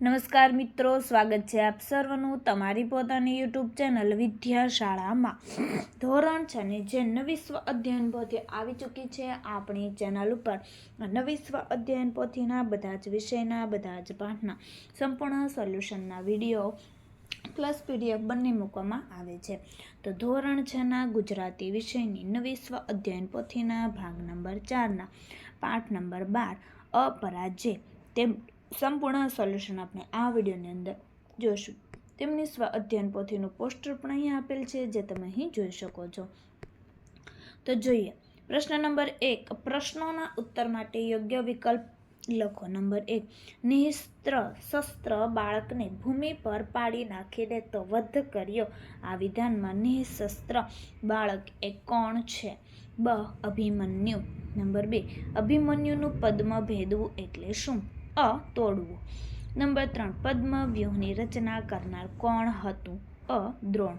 નમસ્કાર મિત્રો, સ્વાગત છે આપ સર્વનું તમારી પોતાની યુટ્યુબ ચેનલ વિદ્યાશાળામાં. ધોરણ છે ને જે નવી સ્વ અધ્યયન પોથી આવી ચૂકી છે આપણી ચેનલ ઉપર. નવી સ્વ અધ્યયન પોથીના બધા જ વિષયના, બધા જ પાઠના સંપૂર્ણ સોલ્યુશનના વીડિયો પ્લસ પીડીએફ બંને મૂકવામાં આવે છે. તો ધોરણ છના ગુજરાતી વિષયની નવી સ્વ અધ્યયન પોથીના ભાગ નંબર ચારના, પાઠ નંબર બાર, અપરાજ્ય, તેમ સંપૂર્ણ સોલ્યુશન આપણે આ વિડીયોની અંદર જોઈશું તેમની સ્વ અધ્યયન પોથીનું પોસ્ટર પણ અહીં આપેલ છે, જે તમે અહીં જોઈ શકો છો. તો જોઈએ. પ્રશ્ન નંબર એક, પ્રશ્નોના ઉત્તર માટે યોગ્ય વિકલ્પ લખો. નંબર એક, નિસ્ત્ર શસ્ત્ર બાળકને ભૂમિ પર પાડી નાખીને તો વધ કર્યો. આ વિધાનમાં નિઃશસ્ત્ર બાળક એ કોણ છે? બ, અભિમન્યુ. નંબર બે, અભિમન્યુનું પદ્મ ભેદવું એટલે શું? અ તોડવું. નંબર ત્રણ, પદ્મવ્યૂહની રચના કરનાર કોણ હતું? અ, દ્રોણ.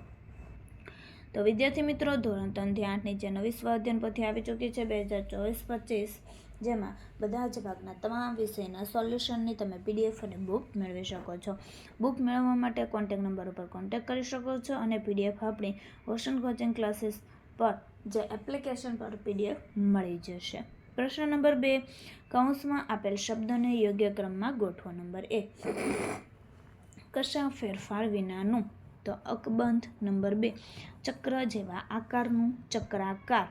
તો વિદ્યાર્થી મિત્રો, ધોરણ ત્રણથી આઠની જે નવી સ્વાધ્યાયન પોથી આવી ચૂકી છે, બે હજાર ચોવીસ પચીસ, જેમાં બધા જ ભાગના તમામ વિષયના સોલ્યુશનની તમે પીડીએફ અને બુક મેળવી શકો છો. બુક મેળવવા માટે કોન્ટેક નંબર ઉપર કોન્ટેક કરી શકો છો અને પીડીએફ આપણી ઓશન કોચિંગ ક્લાસીસ પર જે એપ્લિકેશન પર પીડીએફ મળી જશે. પ્રશ્ન નંબર બે, કૌંસમાં આપેલ શબ્દને યોગ્ય ક્રમમાં ગોઠવો. નંબર એ કશા ફેરફાર વિનાનું? તો અકબંધ. નંબર બે, ચક્ર જેવા આકારનું ચક્રાકાર.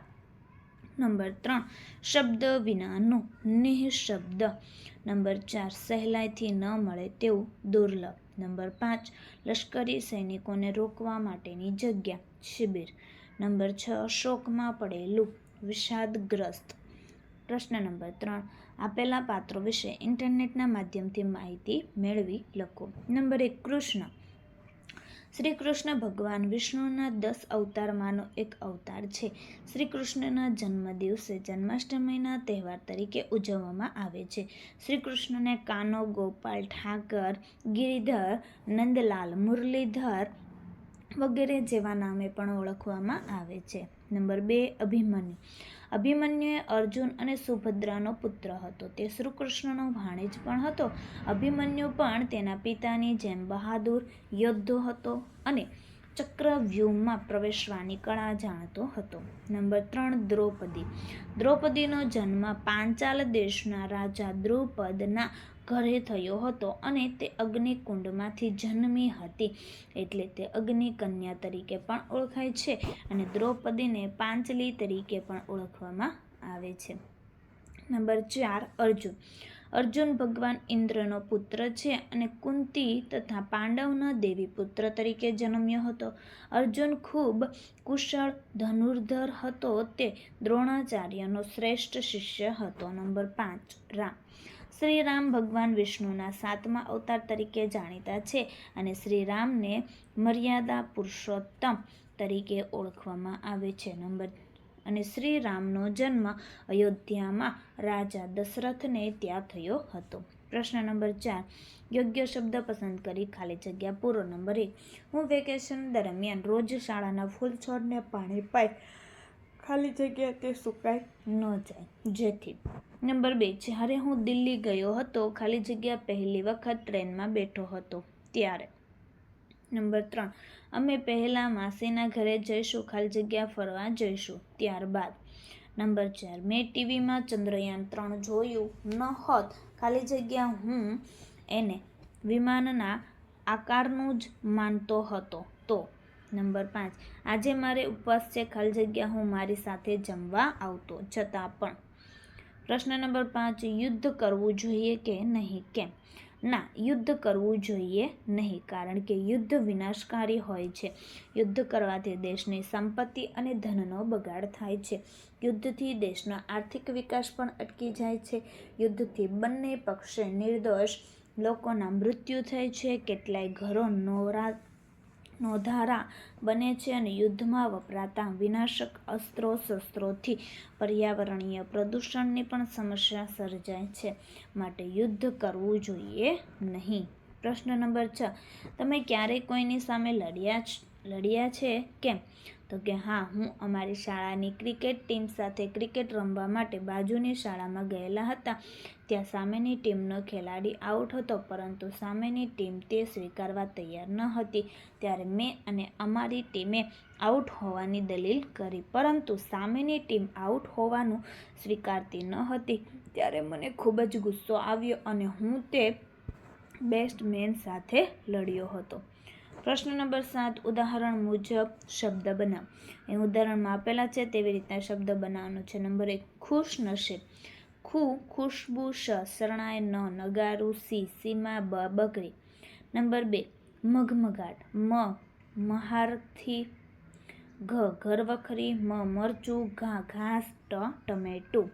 નંબર ત્રણ, શબ્દ વિનાનું નિઃશબ્દ. નંબર ચાર, સહેલાઈથી ન મળે તેવું દુર્લભ. નંબર પાંચ, લશ્કરી સૈનિકોને રોકવા માટેની જગ્યા, શિબિર. નંબર છ, શોકમાં પડેલું વિષાદગ્રસ્ત. પ્રશ્ન નંબર ત્રણ. આપેલા પાત્રો વિશે ઇન્ટરનેટના માધ્યમથી માહિતી મેળવી લખો. નંબર એક, કૃષ્ણ. શ્રી કૃષ્ણ ભગવાન વિષ્ણુના દસ અવતારમાંનો એક અવતાર છે. શ્રી કૃષ્ણના જન્મ દિવસે જન્માષ્ટમીના તહેવાર તરીકે ઉજવવામાં આવે છે. શ્રી કૃષ્ણને કાનો, ગોપાલ ઠાકર, ગિરિધર, નંદલાલ મુરલીધર વગેરે જેવા નામે પણ ઓળખવામાં આવે છે. નંબર બે, અભિમન્યુ. અભિમન્યુએ અર્જુન અને સુભદ્રાનો પુત્ર હતો. તે શ્રીકૃષ્ણનો ભાણેજ પણ હતો. અભિમન્યુ પણ તેના પિતાની જેમ બહાદુર, યોદ્ધો હતો અને ચક્રવ્યૂહમાં પ્રવેશવાની કળા જાણતો હતો. નંબર ત્રણ, દ્રૌપદી. દ્રૌપદીનો જન્મ પાંચાલ દેશના રાજા દ્રુપદના ઘરે થયો હતો અને તે અગ્નિકુંડમાંથી જન્મી હતી. એટલે તે અગ્નિકન્યા તરીકે પણ ઓળખાય છે અને દ્રૌપદીને પાંચલી તરીકે પણ ઓળખવામાં આવે છે. નંબર ચાર, અર્જુન. અર્જુન ભગવાન ઇન્દ્રનો પુત્ર છે અને કુંતી તથા પાંડવના દેવી પુત્ર તરીકે જન્મ્યો હતો. અર્જુન ખૂબ કુશળ, ધનુર્ધર હતો. તે દ્રોણાચાર્યનો શ્રેષ્ઠ શિષ્ય હતો. નંબર પાંચ, રામ. શ્રી રામ ભગવાન વિષ્ણુના સાતમા અવતાર તરીકે જાણીતા છે અને શ્રી રામને મર્યાદા પુરુષોત્તમ તરીકે ઓળખવામાં આવે છે. નંબર અને શ્રી રામનો જન્મ અયોધ્યામાં રાજા દશરથને ત્યાં થયો હતો. પ્રશ્ન નંબર ચાર, યોગ્ય શબ્દ પસંદ કરી ખાલી જગ્યા પૂરો. નંબર એક, હું વેકેશન દરમિયાન રોજ શાળાના ફૂલ છોડને પાણી પાઈ ખાલી જગ્યા તે સુકાઈ ન જાય. જેથી નંબર બે, જ્યારે હું દિલ્હી ગયો હતો, ખાલી જગ્યા પહેલી વખત ટ્રેનમાં બેઠો હતો, ત્યારે. નંબર ત્રણ, અમે પહેલાં માસીના ઘરે જઈશું, ખાલી જગ્યા ફરવા જઈશું, ત્યારબાદ. નંબર ચાર, મેં ટીવીમાં ચંદ્રયાન ત્રણ જોયું ન હોત ખાલી જગ્યા હું એને વિમાનના આકારનું જ માનતો હતો. તો, નંબર પાંચ, આજે મારે ઉપવાસ છે, ખાલી જગ્યા હું મારી સાથે જમવા આવતો, છતાં પણ. પ્રશ્ન નંબર પાંચ, યુદ્ધ કરવું જોઈએ કે નહીં? કેમ? ના, યુદ્ધ કરવું જોઈએ નહીં, કારણ કે યુદ્ધ વિનાશકારી હોય છે. યુદ્ધ કરવાથી દેશની સંપત્તિ અને ધનનો બગાડ થાય છે. યુદ્ધથી દેશનો આર્થિક વિકાસ પણ અટકી જાય છે. યુદ્ધથી બંને પક્ષે નિર્દોષ લોકોના મૃત્યુ થાય છે. કેટલાય ઘરો નોરા નોધારા બને છે અને યુદ્ધમાં વપરાતા વિનાશક અસ્ત્રો શસ્ત્રોથી પર્યાવરણીય પ્રદૂષણની પણ સમસ્યા સર્જાય છે. માટે યુદ્ધ કરવું જોઈએ નહીં. પ્રશ્ન નંબર છ. તમે ક્યારેય કોઈની સામે લડ્યા લડ્યા છે કેમ? તો કે હા, હું અમારી શાળાની ક્રિકેટ ટીમ સાથે ક્રિકેટ રમવા માટે બાજુની શાળામાં ગયેલા હતા. ત્યાં સામેની ટીમનો ખેલાડી આઉટ હતો, પરંતુ સામેની ટીમ તે સ્વીકારવા તૈયાર ન હતી. ત્યારે મેં અને અમારી ટીમે આઉટ હોવાની દલીલ કરી, પરંતુ સામેની ટીમ આઉટ હોવાનું સ્વીકારતી ન હતી. ત્યારે મને ખૂબ જ ગુસ્સો આવ્યો અને હું તે બેસ્ટ મેન સાથે લડ્યો હતો. પ્રશ્ન નંબર સાત, ઉદાહરણ મુજબ શબ્દ બનાવ. એ ઉદાહરણમાં આપેલા છે તેવી રીતના શબ્દ બનાવવાનો છે. નંબર એક, ખુશ નશે ખુ ખુશ્બુ શ શરણાય ન, નગારું, સી, સીમા, બ, બકરી. નંબર બે મઘમઘાટ મ, મહારથી, ઘ, ઘરવખરી. મ, મરચું, ઘા, ઘાસ, ટ, ટમેટું.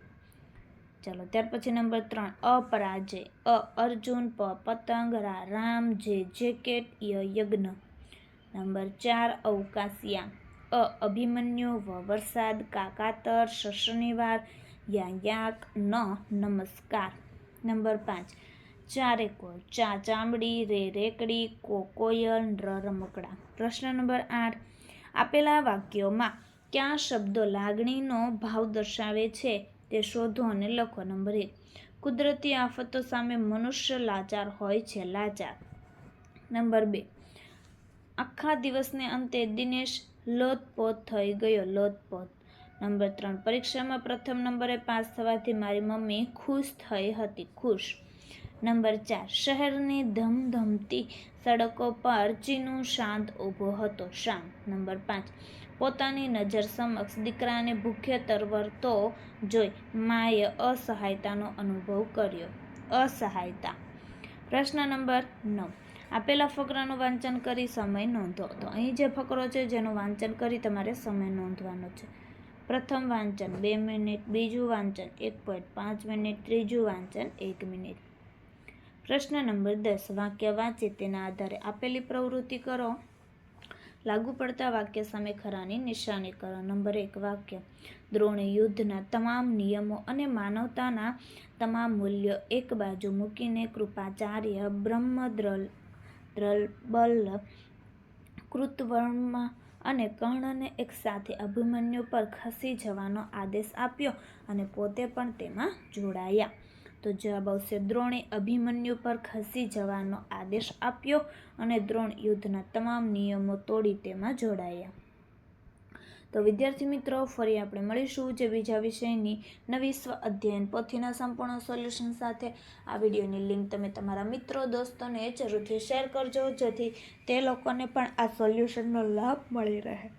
ચાલો, ત્યાર પછી નંબર ત્રણ, અપરાજય, અ, અર્જુન, પ પતંગ રા રામ, જે, જેકેટ, ય, યજ્ઞ. નંબર ચાર, અવકાશિયા, અ, અભિમન્યુ, વ, વરસાદ કાકાતર શ શનિવાર યા, યાક, ન, નમસ્કાર. નંબર પાંચ, ચારે કોલ ચા, ચામડી, રે, રેકડી, કો, કોયલ, ર, રમકડા. પ્રશ્ન નંબર આઠ, આપેલા વાક્યોમાં કયા શબ્દો લાગણીનો ભાવ દર્શાવે છે? તે શોધો અને લખો. નંબર એક, કુદરતી આફતો સામે મનુષ્ય લાચાર હોય છે, લાચાર. નંબર બે, આખા દિવસને અંતે દિનેશ લોતપોત થઈ ગયો, લોતપોત. નંબર ત્રણ, પરીક્ષામાં પ્રથમ નંબરે પાસ થવાથી મારી મમ્મી ખુશ થઈ હતી, ખુશ. નંબર ચાર, શહેરની ધમધમતી સડકો પર ચીનું શાંત ઊભો હતો, શાંત. નંબર પાંચ પોતાની નજર સમક્ષ દીકરાને ભૂખ્ય તરવરતો જોઈ માએ અસહાયતાનો અનુભવ કર્યો. અસહાયતા. પ્રશ્ન નંબર નવ. આપેલા ફકરાનું વાંચન કરી સમય નોંધો. તો અહીં જે ફકરો છે જેનું વાંચન કરી તમારે સમય નોંધવાનો છે. પ્રથમ વાંચન બે મિનિટ, બીજું વાંચન એક પોઈન્ટ પાંચ મિનિટ, ત્રીજું વાંચન એક મિનિટ. પ્રશ્ન નંબર દસ. વાક્ય વાંચી તેના આધારે આપેલી પ્રવૃત્તિ કરો. લાગુ પડતા વાક્ય સામે ખરાની નિશાની કરો. નંબર એક વાક્ય. દ્રોણે યુદ્ધના તમામ નિયમો અને માનવતાના તમામ મૂલ્યો એક બાજુ મૂકીને કૃપાચાર્ય બ્રહ્મદ્રલ દ્રલબલ કૃતવર્મા અને કર્ણને એકસાથે અભિમન્યુ પર ખસી જવાનો આદેશ આપ્યો અને પોતે પણ તેમાં જોડાયા. તો જવાબ આવશે, દ્રોણે અભિમન્યુ પર ખસી જવાનો આદેશ આપ્યો અને દ્રોણ યુદ્ધના તમામ નિયમો તોડી તેમાં જોડાયા. તો વિદ્યાર્થી મિત્રો, ફરી આપણે મળીશું જે બીજા વિષયની નવી સ્વ અધ્યયન પોથીના સંપૂર્ણ સોલ્યુશન સાથે. આ વિડીયોની લિંક તમે તમારા મિત્રો, દોસ્તોને જરૂરથી શેર કરજો, જેથી તે લોકોને પણ આ સોલ્યુશનનો લાભ મળી રહે.